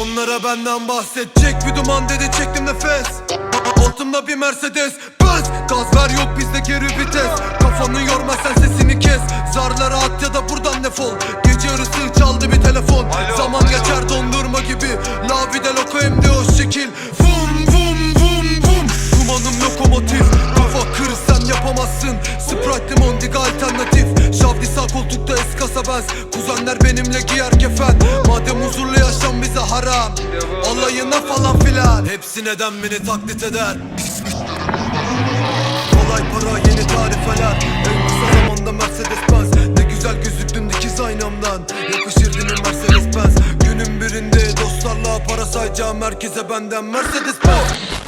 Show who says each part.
Speaker 1: Onlara benden bahsedecek bir duman dedi çektim nefes. Altımda bir Mercedes Benz Gaz ver yok bizde geri vites. Kafanı yorma sen sesini kes. Zarlara at ya da buradan defol. Gece yarısı çaldı bir telefon. Zaman geçer dondurma gibi. La vida loco hem de o şekil. Vum vum vum vum. Dumanım lokomotif. Kafa kır sen yapamazsın Sprite Mondiga alternatif. Şavdi sağ koltukta benz Kuzenler benimle giyer kefen. Madem huzurlu yaşam bize haram. Alayına falan filan. Hepsi neden beni taklit eder? Kolay para yeni tarifeler. En kısa zamanda Mercedes Benz. Ne güzel gözüktün dikiz aynamdan. Yakışır değil mi Mercedes Benz? Günün birinde dostlarla para sayacağım. Herkese benden Mercedes Benz